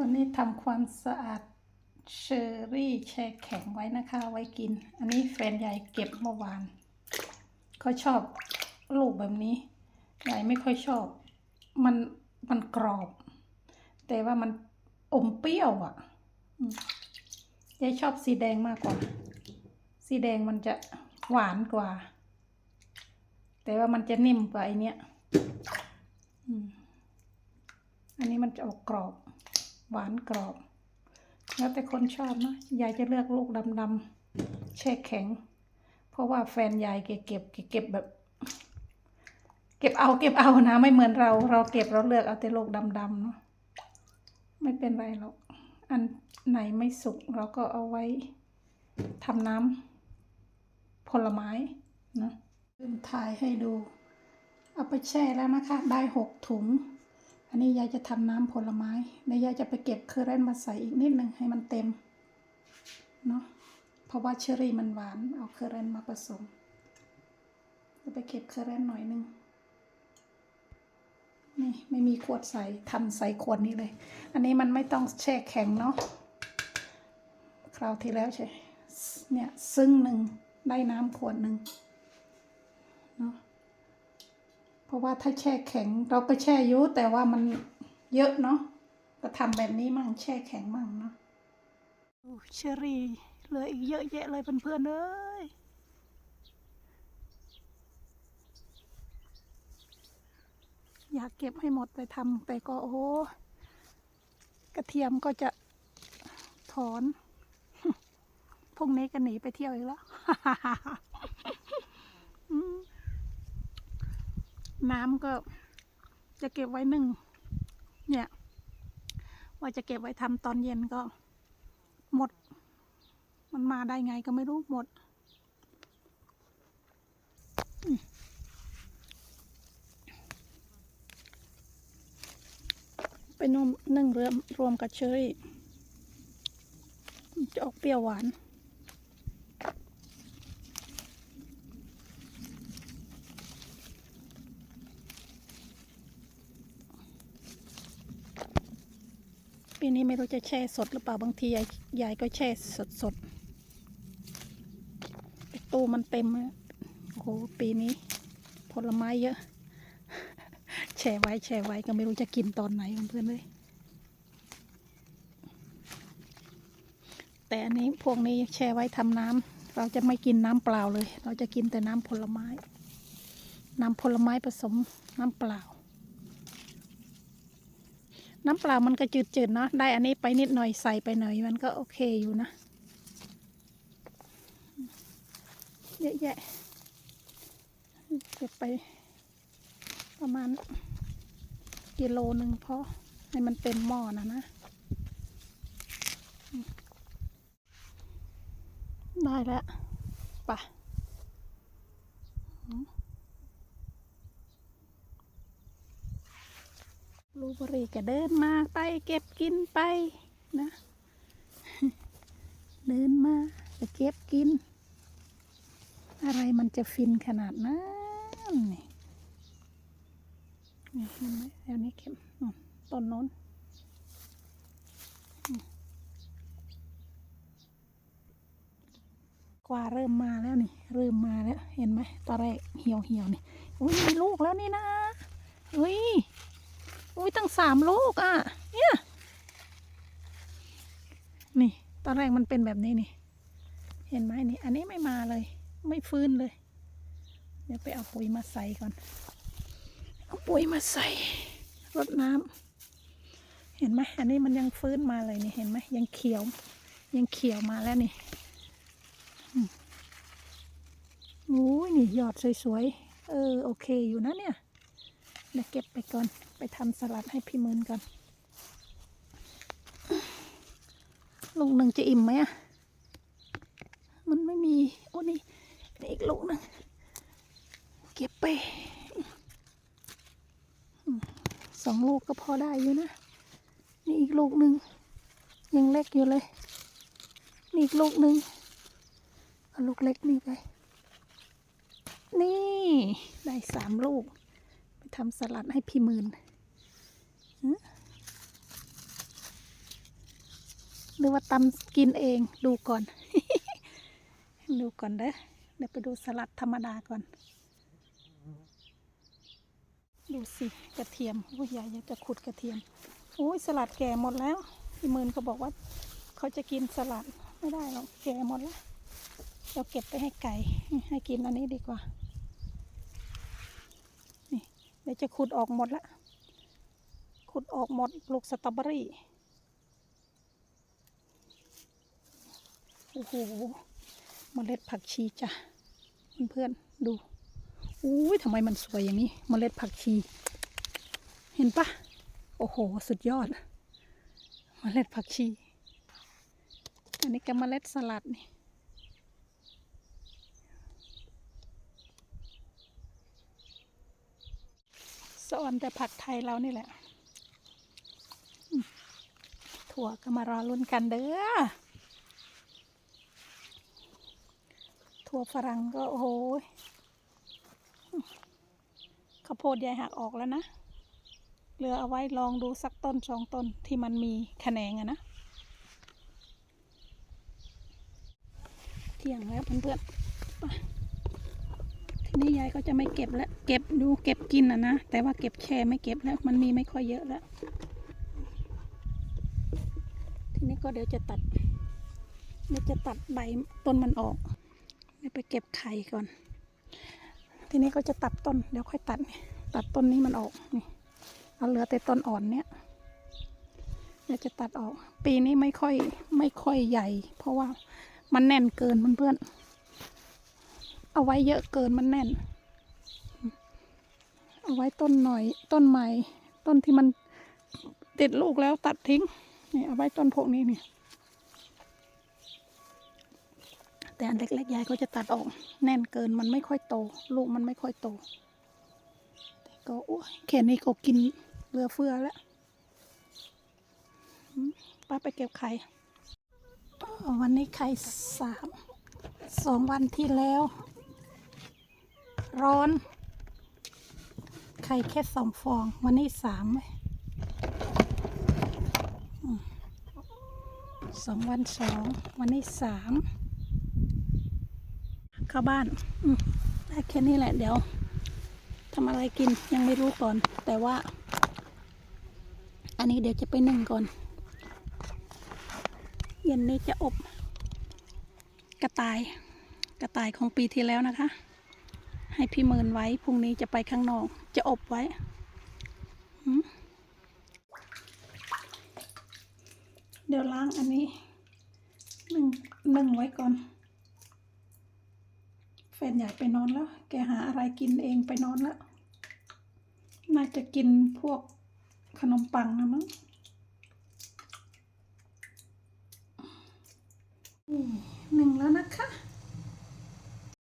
วันนี้ทำความสะอาดเชอร์รี่แช่แข็งไว้นะคะ ไว้กิน อันนี้แฟนใหญ่เก็บเมื่อวานเขาชอบลูกแบบนี้ใหญ่ไม่ค่อยชอบ มันมันกรอบ แต่ว่ามันอมเปรี้ยวอะยายชอบสีแดงมากกว่า สีแดงมันจะหวานกว่า แต่ว่ามันจะนิ่มกว่าไอเนี้ยอันนี้มันจะออกกรอบ หวานกรอบ แล้วแต่คนชอบนะยายจะเลือกลูกดำๆแช่แข็ง เพราะว่าแฟนยายแกเก็บเก็บแบบ เก็บเอาเก็บเอานะ ไม่เหมือนเรา เราเก็บเราเลือกเอาแต่ลูกดำๆเนาะไม่เป็นไรหรอกอันไหนไม่สุกเราก็เอาไว้ทำน้ำผลไม้นะลืมถ่ายให้ดู เอาไปแช่แล้วนะคะ ได้หกถุง อันนี้ยายจะทำน้ำผลไม้แล้วยายจะไปเก็บเคอร์เรนมาใส่อีกนิดหนึ่งให้มันเต็มเนาะเพราะว่าเชอรี่มันหวานเอาเคอร์เรนมาผสมจะไปเก็บเคอร์เรนหน่อยหนึงนี่ไม่มีขวดใส่ทำใส่ขวดนี้เลย อันนี้มันไม่ต้องแช่แข็งเนาะคราวที่แล้วใช่เนี่ยซึ่งหนึ่งได้น้ำขวดหนึ่งเนาะ เพราะว่าถ้าแช่แข็งเราก็แช่ยุแต่ว่ามันเยอะเนาะก็ทำแบบนี้มั่งแช่แข็งมั่งเนาะเชอรี่เหลืออีกเยอะแยะเลยเพื่อนๆเอ้ยอยากเก็บให้หมดไปทำแต่ก็โอ้โหกระเทียมก็จะถอนพรุ่งนี้ก็หนีไปเที่ยวอีกแล้ว อืม น้ำก็จะเก็บไว้หนึ่ง เนี่ย ว่าจะเก็บไว้ทำตอนเย็นก็หมด มันมาได้ไงก็ไม่รู้หมด ไปนมนึ่งเรือมรวมกับเชอรี่จะออกเปรี้ยวหวาน ปีนี้ไม่รู้จะแช่สดหรือเปล่าบางทียายยายก็แช่สดสดตู้มันเต็มโอ้โหปีนี้ ผลไม้เยอะ แช่ไว้แช่ไว้ก็ไม่รู้จะกินตอนไหนเพื่อนเลยแต่อันนี้พวกนี้แช่ไว้ทำน้ำเราจะไม่กินน้ำเปล่าเลย เราจะกินแต่น้ำผลไม้ น้ำผลไม้ผสมน้ำเปล่า น้ำเปล่ามันก็จืดๆเนาะได้อันนี้ไปนิดหน่อยใส่ไปหน่อยมันก็โอเคอยู่นะเยอะแยะเก็บไป ประมาณกิโลหนึ่งพอให้มันเต็มหม้อนะนะ ได้แล้วไปะ ลูบรีก็เดินมาไปเก็บกินไปนะ เดินมาจะเก็บกิน อะไรมันจะฟินขนาดนั้นนี่นี่เห็นไหมแถวนี้เข็มต้นโน้นกว่าเริ่มมาแล้วนี่ เริ่มมาแล้ว เห็นไหมตอนแรกเหี่ยวเหี่ยวๆนี่อุ้ยมีลูกแล้วนี่นะอุ้ย อุ้ยตั้งสามลูกอะ เนี่ย นี่ ตอนแรกมันเป็นแบบนี้นี่ เห็นไหมนี่ อันนี้ไม่มาเลย ไม่ฟื้นเลย เดี๋ยวไปเอาปุ๋ยมาใส่ก่อน เอาปุ๋ยมาใส่รดน้ำเห็นไหมอันนี้มันยังฟื้นมาเลยนี่ เห็นไหมยังเขียว ยังเขียวมาแล้วนี่โอ้ยนี่ ยอดสวยๆ เออ โอเคอยู่นะเนี่ย เดี๋ยวเก็บไปก่อน ไปทำสลัดให้พี่มืนก่อน ลูกหนึ่งจะอิ่มไหมอะมันไม่มี โอ้นี่นี่อีกลูกหนึ่งเก็บไปสองลูกก็พอได้อยู่นะ นี่อีกลูกหนึ่งยังเล็กอยู่เลย นี่อีกลูกหนึ่งเอาลูกเล็กนี่ไป นี่ ได้สามลูก ทำสลัดให้พี่หมื่นหรือว่าตำกินเองดูก่อน ดูก่อนเด้อเดี๋ยวไปดูสลัดธรรมดาก่อน ดูสิกระเทียมโอ้ยยายอยาจะขุดกระเทียมโอ้ยสลัดแก่หมดแล้วพี่หมื่นก็บอกว่า เขาจะกินสลัดไม่ได้หรอกแก่หมดแล้วเราเก็บไปให้ไก่ให้กินอันนี้ดีกว่า ดี๋ยวจะขุดออกหมดละ ขุดออกหมดปลูกสตรอเบอรี่ โอ้โหเมล็ดผักชีจ้ะเพื่อนๆดู อุ้ยทำไมมันสวยอย่างนี้เมล็ดผักชี เห็นปะโอ้โห สุดยอดเมล็ดผักชี อันนี้ก็เมล็ดสลัดนี่ สอนแต่ผักไทยเรานี่แหละ ถั่วก็มารอลุ้นกันเด้อ ถั่วฝรั่งก็โอ้โหข้าวโพดยายหักออกแล้วนะ เหลือเอาไว้ลองดูสักต้นสองต้นที่มันมีแขนงอะนะ เที่ยงแล้วเพื่อนๆไป ทีนี้ยายก็จะไม่เก็บแล้ว เก็บดูเก็บกินอะนะ แต่ว่าเก็บแช่ไม่เก็บแล้ว มันมีไม่ค่อยเยอะแล้ว ทีนี้ก็เดี๋ยวจะตัดเดี๋ยวจะตัดใบต้นมันออกเดี๋ยวไปเก็บไข่ก่อน ทีนี้ก็จะตัดต้น เดี๋ยวค่อยตัด ตัดต้นนี้มันออก นี่ เอาเหลือแต่ต้นอ่อนเนี่ยเดี๋ยวจะตัดออก ปีนี้ไม่ค่อยไม่ค่อยใหญ่ เพราะว่ามันแน่นเกินเพื่อนๆ เอาไว้เยอะเกินมันแน่น เอาไว้ต้นหน่อยต้นใหม่ ต้นที่มันติดลูกแล้วตัดทิ้งนี่เอาไว้ต้นพวกนี้นี่แต่อันเล็กๆยายก็จะตัดออกแน่นเกินมันไม่ค่อยโต ลูกมันไม่ค่อยโตแต่ก็โอ้แค่นี้ก็กินเหลือเฟือแล้วป้าไปเก็บไข่วันนี้ไข่สามสองวันที่แล้ว ร้อน ไข่แค่สองฟอง วันนี้สามสองวันสองวันนี้สามเข้าบ้านได้แค่นี้แหละ เดี๋ยวทำอะไรกินยังไม่รู้ก่อน แต่ว่า อันนี้เดี๋ยวจะไปนึ่งก่อน เย็นนี้จะอบ กระต่าย กระต่ายของปีที่แล้วนะคะ ให้พี่เมินไว้พรุ่งนี้จะไปข้างนอก จะอบไว้เดี๋ยวล้างอันนี้หนึ่งหนึ่งไว้ก่อน แฟนใหญ่ไปนอนแล้ว แกหาอะไรกินเองไปนอนแล้ว น่าจะกินพวกขนมปังนะมั้งหนึ่งแล้วนะคะ